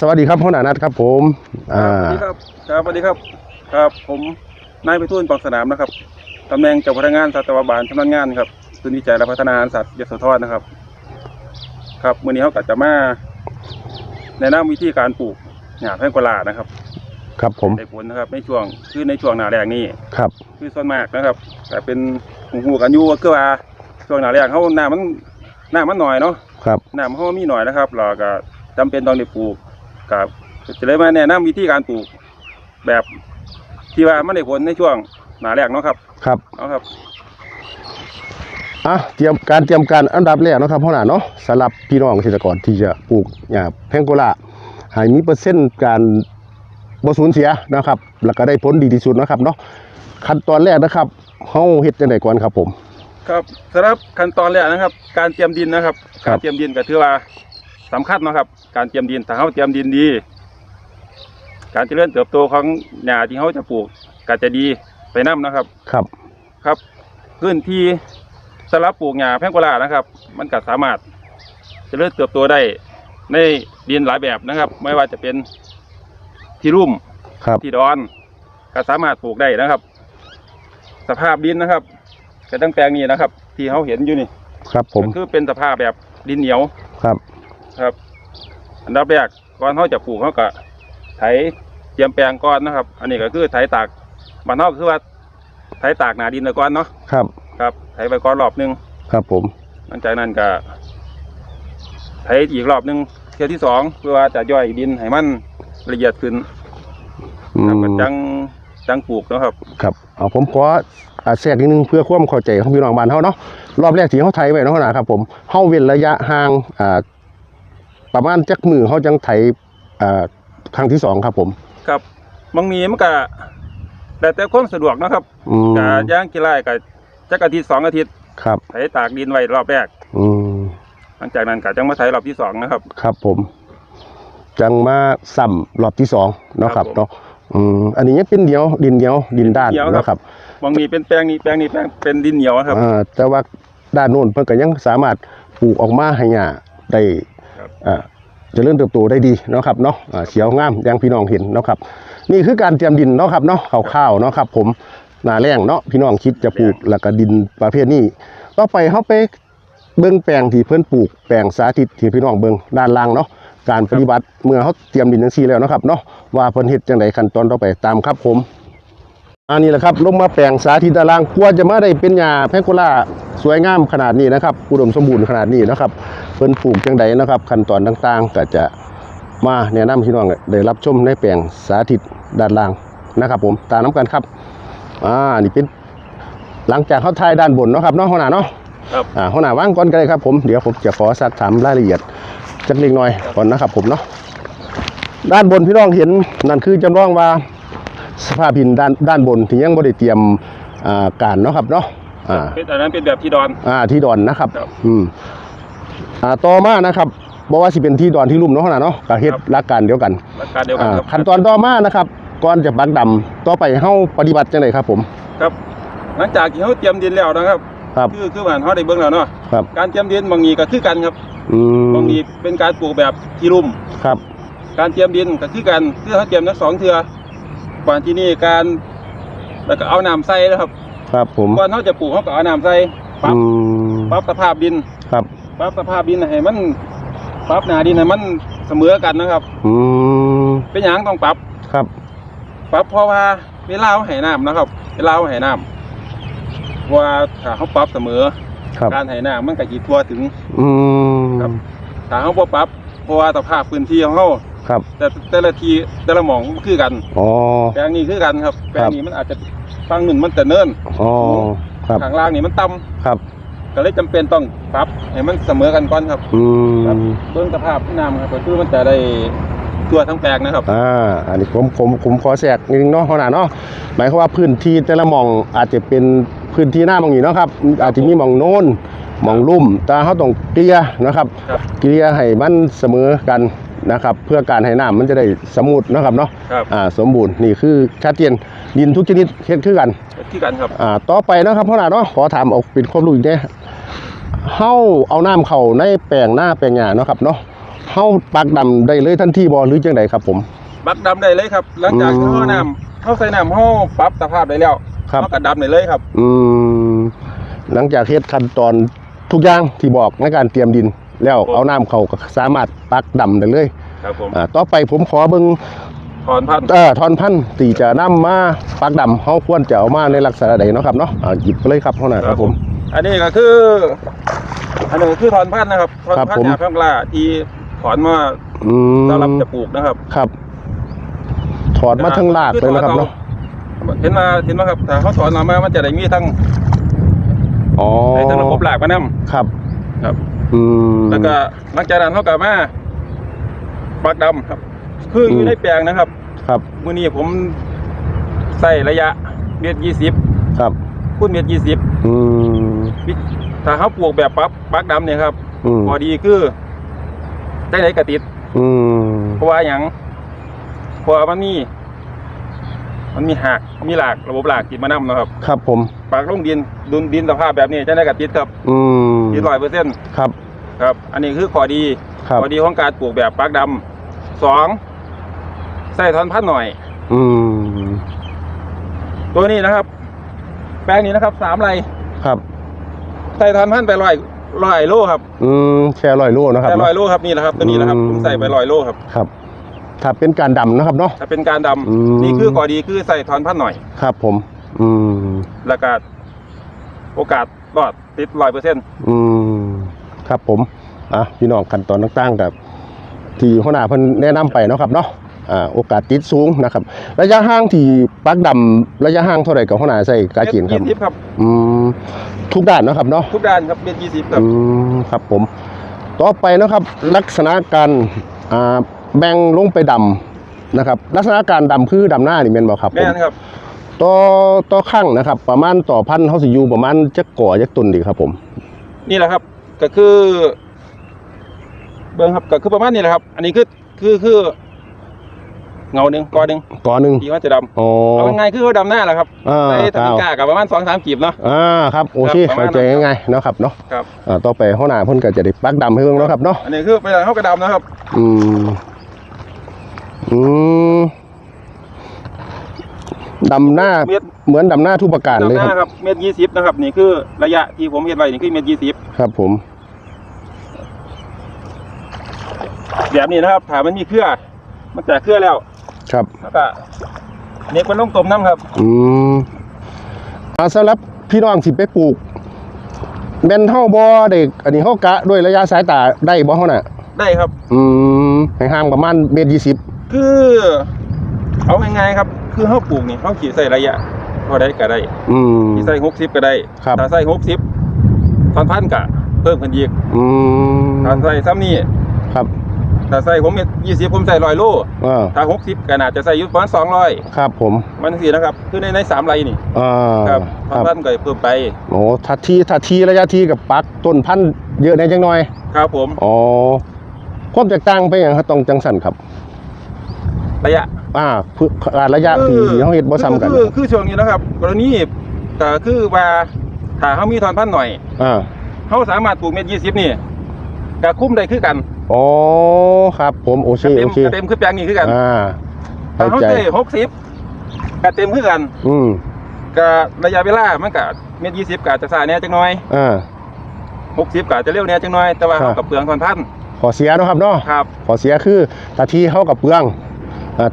สวัสดีครับพ่อหนานัทครับ ผมอ่าสวัสดีครับครับสวัสดีครับ ครับ ผมนายไปทุ่นปองสนามนะครับตำแหน่งเจ้าพนักงานสัตวบาลชำนาญงานครับศูนย์วิจัยและพัฒนาอาหารสัตว์ยโสธรนะครับ ครับมื้อนี้เขาก็จะมาแนะนำวิธีการปลูกหญ้าแพงโกลานะครับ ครับผมได้ผลนะครับ ในช่วงคือในช่วงหน้าแรงนี่ครับ คือส่วนมากนะครับ แต่เป็นหูหูกันอยู่ก็คือว่าช่วงหน้าแรงเขาหน้ามันหน้ามันหน่อยเนาะครับน้ำเขามีหน่อยนะครับเราก็จำเป็นต้องได้ปลูก กับจะเลยมาแนะนำวิธีการปลูกแบบที่ว่ามันได้ผลในช่วงหนาแรกเนาะครับ ครับเนาะครับอะเตรียมการเตรียมการอันดับแรกเนาะครับพ่อหนาเนาะสำหรับพี่น้องเกษตรกรที่จะปลูกหญ้าแพงโกลาให้มีเปอร์เซ็นต์การบ่สูญเสียนะครับ แล้วก็ได้ผลดีที่สุดเนาะครับเนาะขั้นตอนแรกนะครับเฮาเฮ็ดจังไดก่อนครับผม ครับสำหรับขั้นตอนแรกนะครับ การเตรียมดินนะครับครับการเตรียมดินก็ถือว่า สำคัญเนาะครับ การเตรียมดินถ้าเขาเตรียมดินดี การเจริญเติบโตของหญ้าที่เขาจะปลูกก็จะดีไปนํนะครับ ครับ ครับพื้นที่สำหรับปลูกหญ้าแพงโกลานะครับ มันก็สามารถเจะเริ่มเติบโตได้ในดินหลายแบบนะครับ ไม่ว่าจะเป็นที่รุ่มครับที่ดอนก็สามารถปลูกได้นะครับ สภาพดินนะครับก็ตั้งแปลงนี้นะครับ ที่เขาเห็นอยู่นี่ ครับ ผมก็คือเป็นสภาพแบบดินเหนียวครับ ครับ อันดับแรกก่อนเขาจะปลูกเขาก็ไถเตรียมแปลงก่อนนะครับ อันนี้ก็คือไถตากบ้านนอกคือว่าไถตากหนาดินไปก่อนเนาะครับ ครับไถไปก่อนรอบหนึงครับผมหลังจากนั้นก็ไถอีกรอบหนึงเที่ยวที่สองเพื่อว่าจะย่อยดินให้มันละเอียดขึ้นอืครับมก็จังจังปลูกเนาะครับ ครับเอาผมขออ่าแทรกนิดนึงเพื่อความเข้าใจของพี่น้องบ้านเฮาเนาะรอบแรกที่เฮาไถไว้เนาะนะครับผมเฮาเว้นระยะห่างอ่า ประมาณจักมือเฮาจังไถอ่าครั้งที่สองครับผมครับบางมีมันก็แต่แต่ความสะดวกเนาะครับอืมก็ย่างกี่ไร่ก็จักอาทิตย์สองอาทิตย์ครับไถตากดินไว้รอบแรก อืมหลังจากนั้นก็จังมาไถรอบที่สองนะครับ ครับผม จังมาซ้ำรอบที่สองเนาะครับครับผมเนาะอืมอันนี้ยังเป็นเหนียว ดินเหนียว ดินด้านเหนียวครับ เนาะครับบางมีเป็นแปลงนี้แปลงนี้แปลงเป็นดินเหนียวครับ อ่าแต่ว่าด้านโน้นเพิ่นก็ยังสามารถปลูกออกมาให้หญ้าได้ ครับอ่าเจริญเติบโตได้ดีเนาะครับเนาะอ่าเขียวงามอย่างพี่น้องเห็นเนาะครับ นี่คือการเตรียมดินเนาะครับเนาะข้าวๆเนาะครับ ผมหนาแรงเนาะพี่น้องคิดจะปลูกแล้วก็ดินประเภทนี้ต่อไปเฮาไปเบิ่งแปลงที่เพิ่นปลูกแปลงสาธิตที่พี่น้องเบิ่งด้านล่างเนาะการปฏิบัติเมื่อเฮาเตรียมดินจังซี่แล้วเนาะครับเนาะว่าเพิ่นเฮ็ดจังไดขั้นตอนต่อไปตามครับผมอันนี้แหละครับลงมาแปลงสาธิตด้านล่างกลัวจะมาได้เป็นหญ้าแพงโกลาสวยงามขนาดนี้นะครับอุดมสมบูรณ์ขนาดนี้นะครับ เพิ่นปลูกจังไดนะครับ ขั้นตอนต่างๆ ก็จะมาแนะนำพี่น้องได้รับชมในแปลงสาธิตด้านล่างนะครับผมตามน้ำกันครับอ่านี่เป็นหลังจากเขาทายด้านบนเนาะครับเนาะหัวหน้าเนาะครับอ่าหัวหน้าว่างก่อนก็ได้ครับผมเดี๋ยวผมจะขอสักถามรายละเอียดจักเล็กน้อยก่อนนะครับผมเนาะด้านบนพี่น้องเห็นนั่นคือจำลองว่าสภาพหินด้านด้านบนที่ยังบ่ได้เตรียมอ่าการเนาะครับเนาะอ่าเป็นอันนั้นเป็นแบบที่ดอนอ่าที่ดอนนะครับครับอืม อ่าต่อมานะครับบอกว่าสิเป็นที่ดอนที่ลุ่มเนาะขนาดเนาะก็เฮ็ดครับหลักการเดียวกันหลักการเดียวกันอ่าครับขั้นตอนต่อมานะครับก่อนจะปักดำต่อไปเฮาปฏิบัติจังไดครับผมครับ หลังจากที่เขาเตรียมดินแล้วนะครับครับคือคือเหมือนเขาได้เบิ่งแล้วเนาะครับการเตรียมดินบางมีก็คือกันครับอืมบางมีเป็นการปลูกแบบที่รุ่มครับ การเตรียมดินก็คือกันคือเขาเตรียมทั้งสองเทือก่อนที่นี่การแล้วก็เอาน้ำใส่นะครับ ครับผมก่อนเขาจะปลูกเขาก็เอาน้ำใส่ปรับอืมปรับสภาพดินครับ ปรับสภาพดินให้มันปรับหนาดินให้มันเสมอกันนะครับ อืมเป็นอย่างต้องปรับ ครับ ปรับเพราะว่าเวลาเขาให้น้ำนะครับ เวลาเขาให้น้ำว่าถ้าเขาปรับเสมอ ครับ การให้น้ำมันก็จีทั่วถึง อืมครับ ถ้าเขาบ่ปรับเพราะว่าสภาพพื้นที่ของเขาครับ แต่แต่ละทีแต่ละหมองมันคือกัน อ๋อ แปลงนี้คือกันครับ แปลคงรับนี้มันอาจจะฟังหนึ่งมันแต่เนิ่นอ๋อ ครับ ข้างล่างนี่มันต่ำครับ ก็เลยจำเป็นต้องปรับให้มันเสมอกันก่อนครับอืครับมเบื้องสภาพน้ำครับก็คือมันจะได้ทั่วทั้งแปลงนะครับ อ่าอันนี้ผมผมผมขอแทรกนิดนึงเนาะขนาดเนาะหมายความว่าพื้นที่แต่ละหมองอาจจะเป็นพื้นที่หน้าหมองนี้เนาะครับอาจจะมีหมองโน้นหมองลุ่มแต่เขาต้องเกลี่ยนะครับ ครับ เกลี่ยให้มันเสมอกัน นะครับ เพื่อการให้น้ำมันจะได้สมูทเนาะครับเนาะครับ อ่าสมบูรณ์นี่คือชัดเจนดินทุกชนิดเฮ็ดคือกัน ที่กันครับ อ่าต่อไปเนาะครับพ่อหนาเนาะขอถามออกเป็นความรู้อีกเด้เฮาเอาน้ำเข้าในแปลงหน้าแปลงหญ้าเนาะครับเนาะเฮาปักดำได้เลยทันทีบ่หรือจังไดครับผม บักดำได้เลยครับ หลังจากที่อืมเขาน้ำเขาใส่น้ำเขาปรับสภาพได้แล้วครับ เขาก็ดำได้เลยครับ อืมหลังจากเฮ็ดขั้นตอนทุกอย่างที่บอกในการเตรียมดิน แล้วเอาน้ำเข้าก็สามารถปักดำได้เลย ครับผมอ่าต่อไปผมขอเบิ่งถอนพันธุ์เอ่อทอนพันธุ์ที่จะนำมาปักดำเฮาควรจะเอามาในลักษณะใดเนาะครับเนาะอ่าหยิบไปเลยครับเฮาน่ะครับผม อันนี้ก็คือ อันนี้คือถอนพันธุ์นะครับถอนครับพันผมธุ์จากข้างล่าที่ถอนมาอืมสำหรับจะปลูกนะครับครับ ถอดมาทั้งรากเลยนะครับเนาะเห็นมาเห็นไหมครับถ้าเขาถอนออกมามันจะได้มีทั้งอ๋อได้ทั้งระบบหลากมานํครับครับ อืมแล้วก็หลังจากนั้นเขากลับมา ปักดำครับคืออมยู่ในแปลงนะครับครับมื้อนี้ผมใส่ระยะเมตรยี่สิบครับคูณเมตรยี่สิบอืมถ้าเขาปลูกแบบปักปักดำเนี่ยครับอืมพอดีคือได้ไหนกระติดอืมเพราะว่าอย่างเพราะว่ามันมีมันมีหักมีหลากระบบหลากติดมานำนะครับ ครับผมปักลงดินดุนดินสภาพแบบนี้จะได้กระติดครับ อืมติดร้อยเปอร์เซ็นต์ครับ ครับ อันนี้คือข้อดีครับข้อดีของการปลูกแบบปักดำสองใส่ทอนพันธุ์หน่อย อืมตัวนี้นะครับ แปลงนี้นะครับสามไรครับ ใส่ทอนพันธุ์ไปร้อยร้อยโลครับอืมแค่ร้อยโลนะครับใส่ร้อยเนาะโลครับนี่แหละครับ ตัวนี้นะครับอืม ผมใส่ไปร้อยโลครับ ครับ ถ้าเป็นการดำนะครับเนาะ ถ้าเป็นการดอืมำนี่คือข้อดีคือใส่ทอนพันธุ์หน่อย ครับผม อืม แล้วก็โอกาสรอดติดร้อยเปอร์เซ็นต์อืม ครับผมอะพี่น้องขั้นตอนต่างๆกับที่หัวหน้าเพิ่นแนะนำไปเนาะครับเนาะอ่าโอกาสติดสูงนะครับ ระยะห่างที่ปักดำระยะห่างเท่าไหร่กับหัวหน้าใส่กากินครับยี่สิบครับอืมทุกด้านเนาะครับเนาะทุกด้านครับเมตรยี่สิบครับอืมครับผม ต่อไปนะครับลักษณะการอ่าแบ่งลงไปดำนะครับลักษณะการดำคือดำหน้านี่แม่นบ่ครับผแม่มนครับต่อต่อข้างนะครับ ประมาณต่อพันเฮาสิอยู่ประมาณจักก่อจักตุนดีครับผม นี่แหละครับ ก็คือเบิ้งครับก็คือประมาณนี้แหละครับ อันนี้คือคือคือเงาหนึ่งกอหนึ่งก่อหนึ่งที่ว่าจะดำอ๋อ เอาง่ายๆคือเขาดำหน้าแหละครับอ่าใส่ตะคมิรับกากับประมาณสองสามกีบเนาะ อ่าครับโอเคครับประมาเข้าณใจนั้น ง่ายๆเนาะครับเนาะครับ อ่าต่อไปหัวหน้าเพิ่นก็จะได้ปักดำให้เบิ่งเนาะครับเนาะอันนี้คือไปเขากระดำนะครับอืมอืมดำหน้าเมตร เหมือนดำหน้าทุกประการเลยดำหคน้ารับ ครับเมตรยี่สิบนะครับ นี่คือระยะที่ผมเห็นไว้นี่คือเมตรยี่สิบครับผม แบบนี้นะครับถามมันมีเครือมันแตกเครือแล้วครับ แล้วก็เน็กมันลงตมน้ำครับ อืมอ่าสำหรับพี่น้องที่ไปปลูกแม่นเฮาบ่ได้อันนี้เฮากะด้วยระยะสายตาได้บ่เฮาน่ะ ได้ครับ อืมให้ห่างประมาณเมตรยี่สิบคือ เอาง่ายๆครับ คือเขาปลูกนี่เขาขี่ใส่ระยะ พอได้ก็ได้อืมขี่ใส่หกสิบก็ได้ครับ ถ้าใส่หกสิบพันพันกะเพิ่มขึ้นอีกอืมถ้าใส่ซ้ำนี่ครับถ้าใส่ผมยี่สิบผมใส่ร้อยโลอ่าถ้าหกสิบก็น่าจะใส่อยู่ประมาณสองร้อยครับผมมันสี่นะครับคือในในสามไรนี่อ่าครับคพันรับพันก็เพิ่มไปโอ้ทัดทีทัดทีระยะทีกับปักต้นพันธุ์เยอะในจังหน่อยครับผม อ๋อความแตกต่างไปอย่างครับตรงจังสันครับ ระยะอ่าพือ่าระยะที่เขาเฮ็ดบ่ซ้ำกันคือคือช่วงนี้นะครับ กรณีก็คือว่าถ้าเขามีทอนพันหน่อยอ่าเขาสามารถปลูกเม็ดยี่สิบนี่ก็คุ้มได้คือกันอ๋อครับ ผมโอเคเต็โอมเคเต็มคือแปลงนี้คือกันอ่าถ้าเข้าเขาใจใส่หกสิบก็เต็มคือกัน อืมก็ระยะเวลามันก็เม็ดยี่สิบก็อาจจะสายแหน่จังน้อยอ่าหกสิบก็อาจจะเร็วแหน่จังน้อย แต่ว่าครับเขากับเปลืองทอนพันขอเสียเนาะครับเนาะครับขอเสียคือทัดทีเข้ากับเปลืองอ่า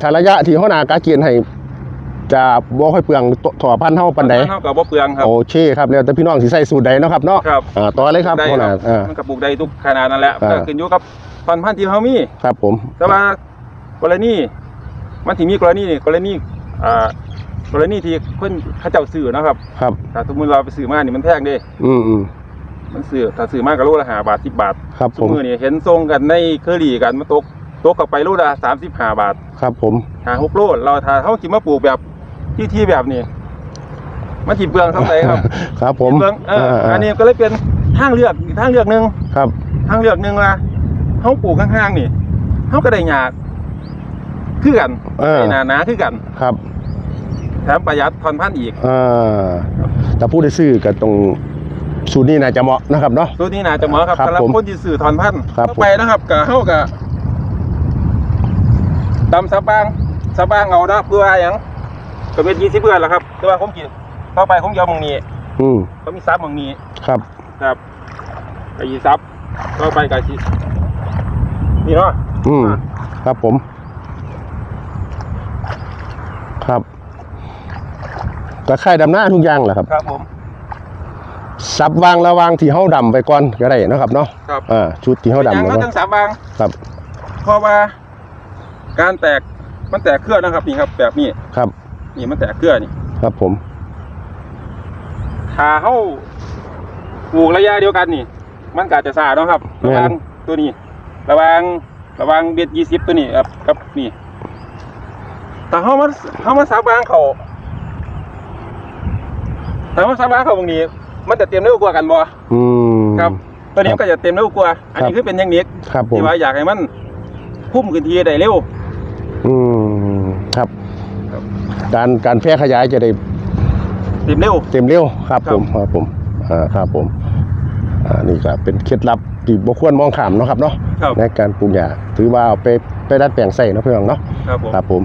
ถ้าระยะที่เขาหนากาเกียนให้จะบ่ค่อยเปลืองถอพันธุ์เฮาปานใดเท่ากับว่าเปลืองครับโอเคครับแล้วแต่พี่น้องสิใส่สูตรใดเนาะครับเนาะครับอ่าต่อเลยครับได้หัวหน้าอ่ามันก็ปลูกได้ทุกขนาดนั่นแหละอ่าก็ขึ้นอยู่กับทอนพันธุ์ที่เขามีครับผม แต่ว่ากรณีมันที่มีกรณีนี่กรณีอ่ากรณีที่เพิ่นเขาเจ้าซื้อเนาะครับ ครับถ้าสมมติเราไปซื้อมานี่มันแพงเด้ อืมอืมมันซื้อถ้าซื้อมาก็โลละห้าบาทสิบบาท ครับสผมมมือนี่เห็นทรงกันในเคอรี่กันมาตก ตกกับไปโลละสามสิบห้าบาทครับผมหาหกโลเราถ้าเขากินมาปลูกแบบที่ที่แบบนี้มันจีเปลืองเท่าไหร่ครับ ครับผมเปลืองเอออ่าอันนี้ก็เลยเป็นทางเลือกอีกทางเลือกหนึ่งครับทางเลือกหนึ่งว่าเขาปลูกข้างๆนี่เขาก็ได้หยากคือกันเออได้หนาหนาคือกันครับแถมประหยัดทอนพันอีกอ่าแต่ผู้ได้ซื้อก็ต้องสูตรนี้น่าจะเหมาะนะครับเนาะตัวนี้น่าจะเหมาะครับครับสำหรับผมคนที่สื่อถอนพันธุ์ครับต่อไปนะครับก็เฮากับ ตำสะบางสะบางเอานะเพื่อหยังก็เป็นยี่สิบเพื่อนแหละครับแต่ว่าผมกินต่อไปผมยอมมองนี้อืมก็มีซับมองนี้ครับ ครับก็ยี่ซับต่อไปก็สินี่เนาะอืมครับผม ครับตะไคร่ดำหน้าทุกอย่างแหละครับ ครับผมสับวางระวางที่เฮาดำไปก่อนก็ได้เนาะครับเนาะครับอ่าชุดที่เฮาเป็นดำหยังไปเราก่อนต้องสามบางครับเพราะว่า การแตกมันแตกเครือนะครับนี่ครับ แบบนี้ครับ นี่มันแตกเครือนี่ ครับผมถ้าเฮาปลูกระยะเดียวกันนี่ มันก็อาจจะสาเนาะครับระหวังตัวนี้ ระหวังระหวังเบ็ดยี่สิบตัวนี้ครับกับนี่ถ้าเฮามาเฮามาสาบางเขาถ้าเฮาสาบางเขาตรงนี้ มันจะเต็มเร็วกว่ากันบ่อืมครับตัวนี้มันก็จะเต็มเร็วกว่า อันนี้ครับคือเป็นอย่างนี้ครับผมที่ว่าอยากให้มันพุ่มขึ้นทีได้เร็ว อืมครับ ครับ การการแพร่ขยายจะได้เต็มเร็ว เต็มเร็วครับครับ ผมครับผมอ่าครับผมอ่านี่ก็เป็นเคล็ดลับที่บ่ควรมองข้ามเนาะครับเนาะครับ ในการปลูกหญ้าถือว่าเอาไปไปดัดแปลงใส่เนาะเพื่อนเนาะครับผม ครับผม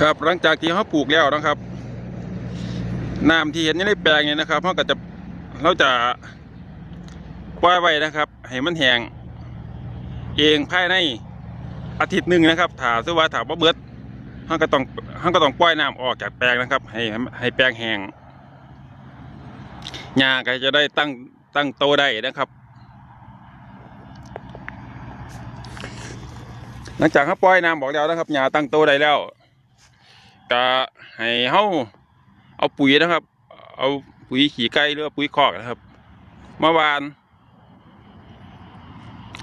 ครับหลังจากที่เขาปลูกแล้วนะครับน้ำที่เห็นอยู่ในแปลงเนี่ยนะครับเขาก็จะเราจะปล่อยไว้นะครับ ให้มันแห้งเองภายใน อาทิตย์หนึ่งนะครับถาสมมุติว่าถาบ่เบิดเขาก็ต้องเขาก็ต้องปล่อยน้ำออกจากแปลงนะครับ ให้ให้แปลงแห้งหญ้าก็จะได้ตั้งตั้งโตได้นะครับ หลังจากเขาปล่อยน้ำบอกแล้วนะครับหญ้าตั้งโตได้แล้วก็ให้เฮาเอาปุ๋ยนะครับ เอาปุ๋ยขี้ไก่หรือปุ๋ยคอกนะครับมาหวาน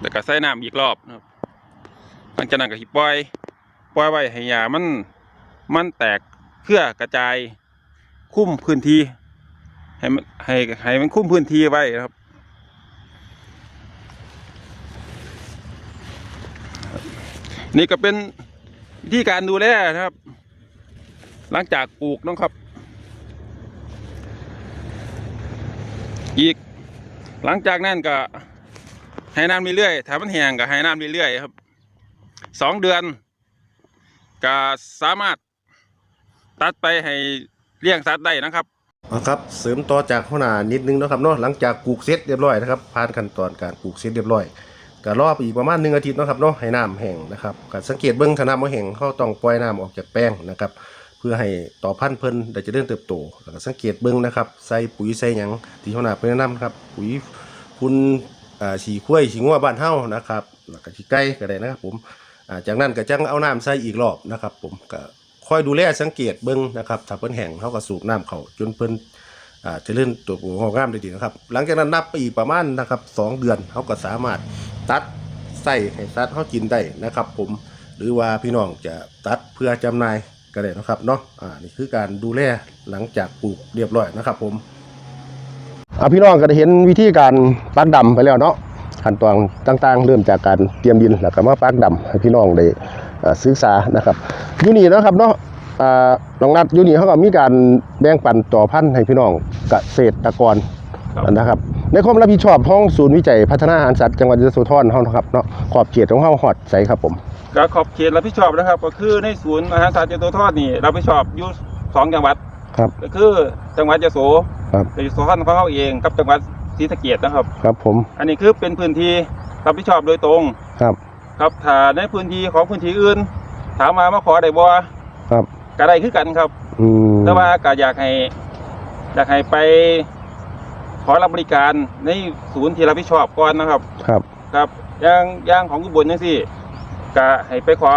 แล้วก็ใส่น้ำอีกรอบนะครับ ลังจากนั้นก็สิปล่อยปล่อยไว้ให้หญ้ามันมันแตกเครือกระจายคุ้มพื้นที่ ให้มันให้ให้มันคุ้มพื้นที่ไว้ครับ นี่ก็เป็นวิธีการดูแลนะครับ หลังจากปลูกนะครับ อีกหลังจากนั้นก็ให้น้ำเรื่อยๆถ้ามันแห้งก็ให้น้ำเรื่อยๆครับ สองเดือนก็สามารถตัดไปให้เลี้ยงสัตว์ได้นะครับนะครับเสริมต่อจากหัวหน้านิดนึงนะครับเนาะหลังจากปลูกเสร็จเรียบร้อยนะครับผ่านขั้นตอนการปลูกเสร็จเรียบร้อยก็รอไปอีกประมาณหนึ่งอาทิตย์นะครับเนาะให้น้ำแห้งนะครับก็สังเกตเบื้องถ้าน้ำบ่แห้งเขาต้องปล่อยน้ำออกจากแป้งนะครับเพื่อให้ต่อพันธุ์เพิ่นได้เจะเริ่เติบโตแล้วก็สังเกตเบื้องนะครับใส่ปุ๋ยใส่หยังที่หัวหน้าเพิ่นแนะนำครับปุ๋ยคุณอ่าฉีข้วยฉีงัวบ้านเฮานะครับแล้วก็ฉีไก่ก็ได้นะครับผม อ่าจากนั้นก็จังเอาน้ำใส่อีกรอบนะครับ ผมก็คอยดูแลสังเกตเบื้องนะครับถ้าเพิ่นแห้งเขาก็สูบน้ำเขาจนเพิ่นอ่าจะเลื่อนตัวปูงอกงามได้ดีนะครับ หลังจากนั้นนับไปอีกประมาณนะครับสองเดือนเขาก็สามารถตัดใส่ให้สัตว์เขากินได้นะครับ ผมหรือว่าพี่น้องจะตัดเพื่อจำหน่ายก็ได้นะครับเนาะอ่านี่คือการดูแลหลังจากปลูกเรียบร้อยนะครับ ผมอ่าพี่น้องก็ได้เห็นวิธีการปักดำไปแล้วเนาะ ขั้นตอนต่างๆ เริ่มจากการเตรียมดินแล้วก็มาปักดำให้พี่น้องได้อ่าศึกษานะครับอยู่นี่เนาะครับเนาะอ่าน้องนัดอยู่นี่เขาก็มีการแบ่งปันต่อพันธุ์ให้พี่น้องเกษตรกรครับก็ขอบเขตรับผิดชอบนะครับ ก็คือในศูนย์อาหารสัตว์เจโตทอดนี่รับผิดชอบอยู่สองจังหวัดครับก็คือจังหวัดยโสครับยโสธรของเขาเองกับจังหวัด ศรีสะเกษนะครับ ครับผม อันนี้คือเป็นพื้นที่รับผิดชอบโดยตรง ครับ ครับถ้าในพื้นที่ของพื้นที่อื่น ถามมามาขอได้บ่ครับก็ได้คือกันครับอืมแต่ว่าก็อยากให้อยากให้ไปขอรับบริการในศูนย์ที่รับผิดชอบก่อนนะครับ ครับ ครับอย่างอย่างของอุบลจังซี่ก็ให้ไปขอ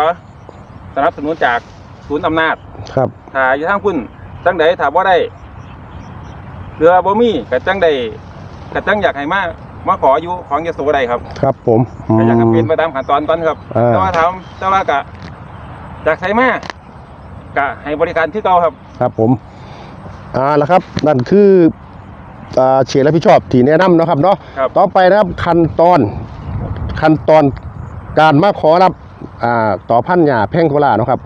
สนับสนุนจากศูนย์อำนาจ ครับ ถ้าอยู่ทางพุ่นจังใดถ้าบ่ได้เรือบ่มีก็จังใด ก็จังอยากให้มามาขออยู่ของยโสได้ครับครับผมอืก็มอยากให้เป็นไปตามขั้นตอนก่อนครับอ่าแต่ว่าถามแต่ว่าก็จากไสมาก็ให้บริการที่เก่าครับ ครับผมอ่าแล้วครับ นั่นคืออ่าเขตรับผิดชอบที่แนะนำเนาะครับเนาะครับ ต่อไปนะครับขั้นตอนขั้นตอนการมาขอรับอ่าต่อพันธุ์หญ้าแพงโคลาเนาะครับ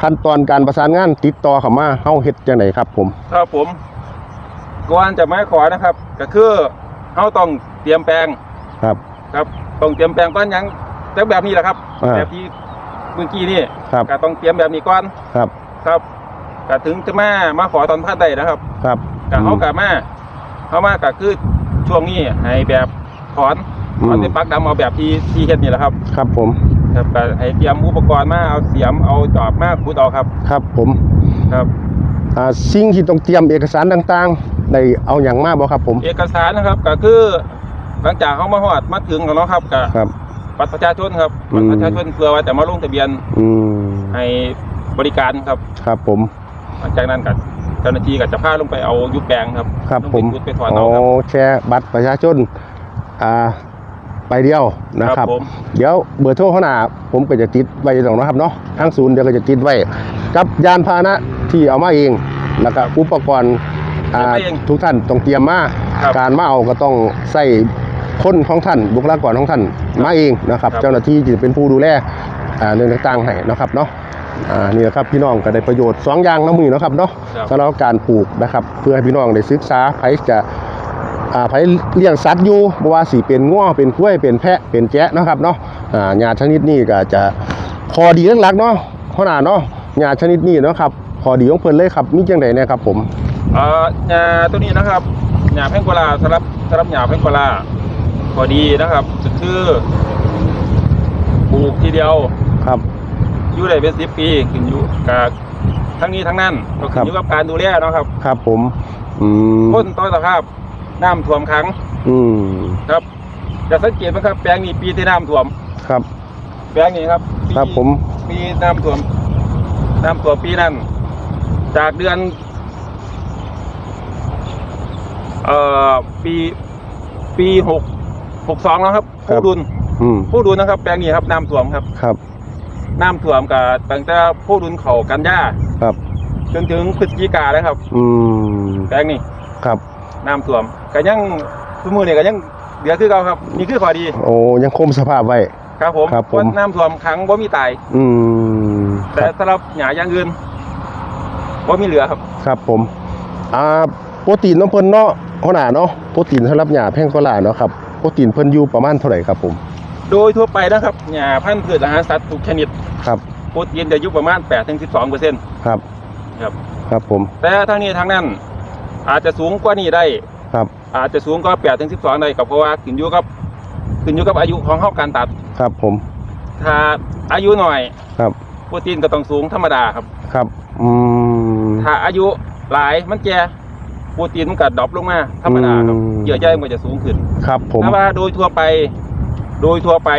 ขั้นตอนการประสานงานติดต่อเข้ามาเฮาเฮ็ดจังไดครับผม ครับผม ก่อนจะมาขอนะครับ ก็คือเขาต้องเตรียมแปลงครับ ครับต้องเตรียมแปลงก้อนหยังจะแบบนี้แหละครับ อ่า แบบที่เมื่อกี้นี่ครับก็ต้องเตรียมแบบนี้ก่อนครับครับก็ถึงจะมามาขอตอนพัดได้นะครับครับก็เขากะมาเขามาก็คือช่วงนี้ให้แบบถอนถอนไปปักดำเอาแบบที่ที่เฮ็ดนี่แหละครับครับผมครับก็ให้เตรียมอุปกรณ์มาเอาเสียมเอาจอบมาขุดเอาครับ ครับผม ครับ อ่าสิ่งที่ต้องเตรียมเอกสารต่างๆได้เอาอย่างมากบ่ครับผม เอกสารนะครับก็คือหลังจากเขามาฮอดมาถึงกันแล้วครับก็ครับ บัตรประชาชนครับอืบัตม รประชาชนเพื่อว่าจะมาลงทะเบียนอืมให้บริการครับ ครับผม หลังจากนั้นก็เจ้าหน้าที่ก็จะพาลงไปเอายุบแปลงครับครับลงผไปมขุดไปถอนอ๋เอาอครับแชร์บัตรประชาชนอ่าไปเดียวนะครับ ผมเดี๋ยวเบอร์โทรเขาหนาผมก็จะติดไว้ตรงนะครับเนาะทางศูนย์เดี๋ยวก็จะติดไว้ กับยานพาหนะที่เอามาเอง แล้วก็อุปกรณ์อ่าเอามาเองทุกท่านต้องเตรียมมา ครับการมาเอาก็ต้องใส่คนของท่านบุคลากรของท่านมาเองนะครับ ครับ เจ้าหน้าที่จะเป็นผู้ดูแลอ่าเรื่องต่างๆให้นะครับเนาะอ่านี่แหละครับพี่น้องก็ได้ประโยชน์สองอย่างน้ำมือเนาะครับเนาะ ครับ สำหรับการปลูกนะครับเพื่อให้พี่น้องได้ศึกษาไผจะอ่าไผเลี้ยงสัตว์อยู่บ่ว่าสิเป็นง้อเป็นกล้วยเป็นแพะเป็นแจ๊ะเนาะครับเนาะอ่าหญ้าชนิดนี้ก็จะพอดีหลักๆเนาะขนาดเนาะ หญ้าชนิดนี้เนาะครับพอดีของเพิ่นเลยครับมีจังไดเนี่ยครับ ผมเอ่อหญ้าตัวนี้นะครับหญ้าแพงโกวาสำหรับสำหรับหญ้าแพงโกวาพอดีนะครับก็คือปลูกทีเดียวครับอยู่ได้เป็นสิบปีขึ้นอยู่กับทั้งนี้ทั้งนั้นก็ครัขึ้นบอยู่กับการดูแลเนาะครับ ครับ ผมอืมพ้นต่อสภาพน้ำท่วมขัง อืมครับจะสังเกตไหมครับ แปลงนี้ปีที่น้ำท่วมครับ แปลงนี้ครับปีครับผม ปีน้ำท่วม น้ำท่วมปีนั้น จากเดือนเอ่อปีปีหกหกสองแล้วครับ ผู้ดุลอืมผู้ดุลนะครับ แปลงนี้ครับน้ำท่วมครับครับน้ำท่วมกับตั้งแต่ผู้ดุลเขากันย่าครับจนถึงพฤศจิกาเลยครับ อืมแปลงนี้ครับ น้ำท่วมก็ยังทุกมือเนี่ยก็ยังเดือดคือเก่าครับนี่คือข้อดีโอ้ยังคมสภาพไว้ ครับผมครับผม ว่าน้ำท่วมขังบ่มีตาย อืมค แต่รับสำหรับหญ้าอย่างอื่นบ่มีเหลือครับ ครับผม อ่าโปรตีนน้ำเพิ่นเนาะหัวหน้าเนาะโปรตีนสำหรับหญ้าแพงกว่าหลาเนาะครับโปรตีนเพิ่นอยู่ประมาณเท่าไหร่ครับผม โดยทั่วไปนะครับหญ้าพันธุ์พืชอาหารสัตว์ทุกชนิดครับโปรตีนจะอยู่ประมาณ8ถึง12เปอร์เซ็นต์ครับครับครับผม แต่ทั้งนี้ทั้งนั้น อาจจะสูงกว่านี้ได้ครับ อาจจะสูงกว่า8ถึง12ได้ก็เพราะว่าขึ้นอยู่กับขึ้นอยู่กับอายุของเฮาการตัดครับผม ถ้าอายุหน่อยครับโปรตีนก็ต้องสูงธรรมดาครับ ครับอืมถ้าอายุหลายมันแก่โปรตีนมันก็ดรอปลงมาธรรมดาครับอืมเยื่อใยมันก็จะสูงขึ้นครับ ผมถ้าว่าโดยทั่วไป โดยทั่วไป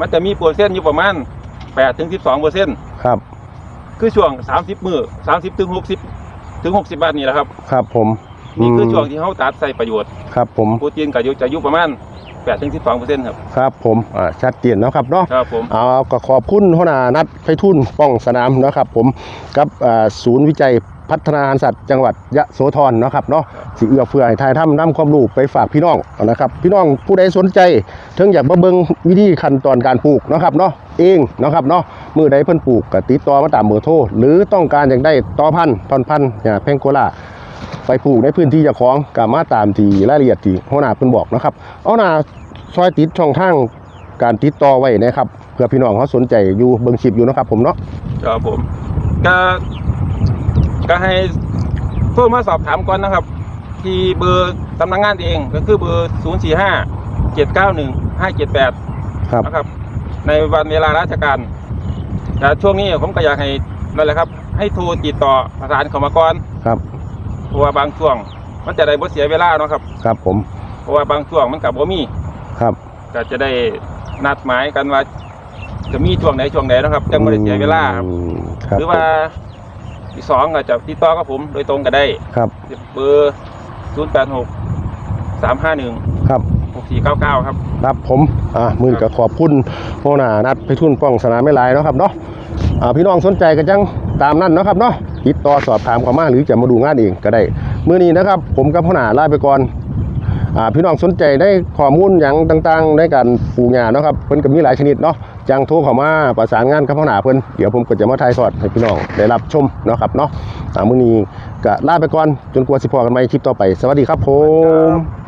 มันจะมีเปอร์เซ็นต์อยู่ประมาณ8ถึง12เปอร์เซ็นต์ครับ คือช่วง30มือ30ถึง60ถึง60บาทนี่แหละครับ ครับ ผมนี่คือมช่วงที่เขาตัดใส่ประโยชน์ครับ ผมโปรตีนก็อยู่จะอยู่ประมาณ 8ถึง12เปอร์เซ็นต์ครับ ครับผมอ่าชัดเจนเนาะครับเนาะครับผมเอาก็ขอบคุณหัวหน้านัดไพฑูรย์ป้องสนามเนาะครับผมกับอ่าศูนย์วิจัยพัฒนาอาหารสัตว์จังหวัดยะโสธรเนาะครับเนาะสิเอื้อเฟื้อให้ทายถ้ำนำความรู้ไปฝากพี่น้องนะครับ พี่น้องผู้ใดสนใจถึงอยากมาเบิ่งวิธีขั้นตอนการปลูกเนาะครับเนาะเองเนาะครับเนาะมือใดเพิ่นปลูกก็ติดต่อมาตามเบอร์โทรหรือต้องการอยากได้ต่อพันธุ์ตอนพันธุ์อย่างแพงโกลา ไปปลูกในพื้นที่เจ้าของก็มาตามที่รายละเอียดที่หัวหน้าเพิ่นบอกนะครับ เอาหน้าซอยติดช่องทางการติดต่อไว้นะครับเพื่อพี่น้องเขาสนใจอยู่เบิ่งคลิปอยู่นะครับ ผมเนาะครับผมก็ก็ให้โทรมาสอบถามก่อนนะครับ ที่เบอร์สำนักงานเองก็คือเบอร์ 0 4 5 7 9 1 5 7 8 ครับนะครับ ในวันเวลาราชการแต่ช่วงนี้ผมก็อยากให้นั่นแหละครับ ให้โทรติดต่อประสานเข้ามาก่อนครับเพ ราะว่าบางช่วง มันจะได้บ่เสียเวลาเนาะครับ ครับผม เพราะว่าบางช่วงมันกับบ่มีครับ ก็จะได้นัดหมายกันว่า จะมีช่วงไหนช่วงไหนนะครับจังบ่ได้เสียเวลาครับ อืมครับหรือว่าที่สองก็จะติดต่อกับผมโดยตรงก็ได้ครับเบอร์0 8 6 3 5 1ครับ6 4 9 9ครับ ครับผม อ่ามือก็ขอบคุณหัวหน้านัดไปทุนป้องสนามไม่ลายเนาะครับเนาะอ่า พี่น้องสนใจก็จังตามนั้นนะครับเนาะติดต่อสอบถามเข้ามาหรือจะมาดูงานเองก็ได้เมื้อนี้นะครับ ผมกับหัวหนาลาไปก่อนอพี่น้องสนใจได้ข้อมูลอย่างต่างๆในการปลูกหญ้าเนะครับเพิ่นก็มีหลายชนิดเนาะจังโทรเข้ามาประสานงานกับพ่อหนาเพิ่นเดี๋ยวผมก็จะมาถ่ายทอดให้พี่น้องได้รับชมเนาะครับเนาะอ่ามื้อนี้ก็ลาไปก่อนจนกว่าสิพอกันใหม่คลิปต่อไป สวัสดีครับผม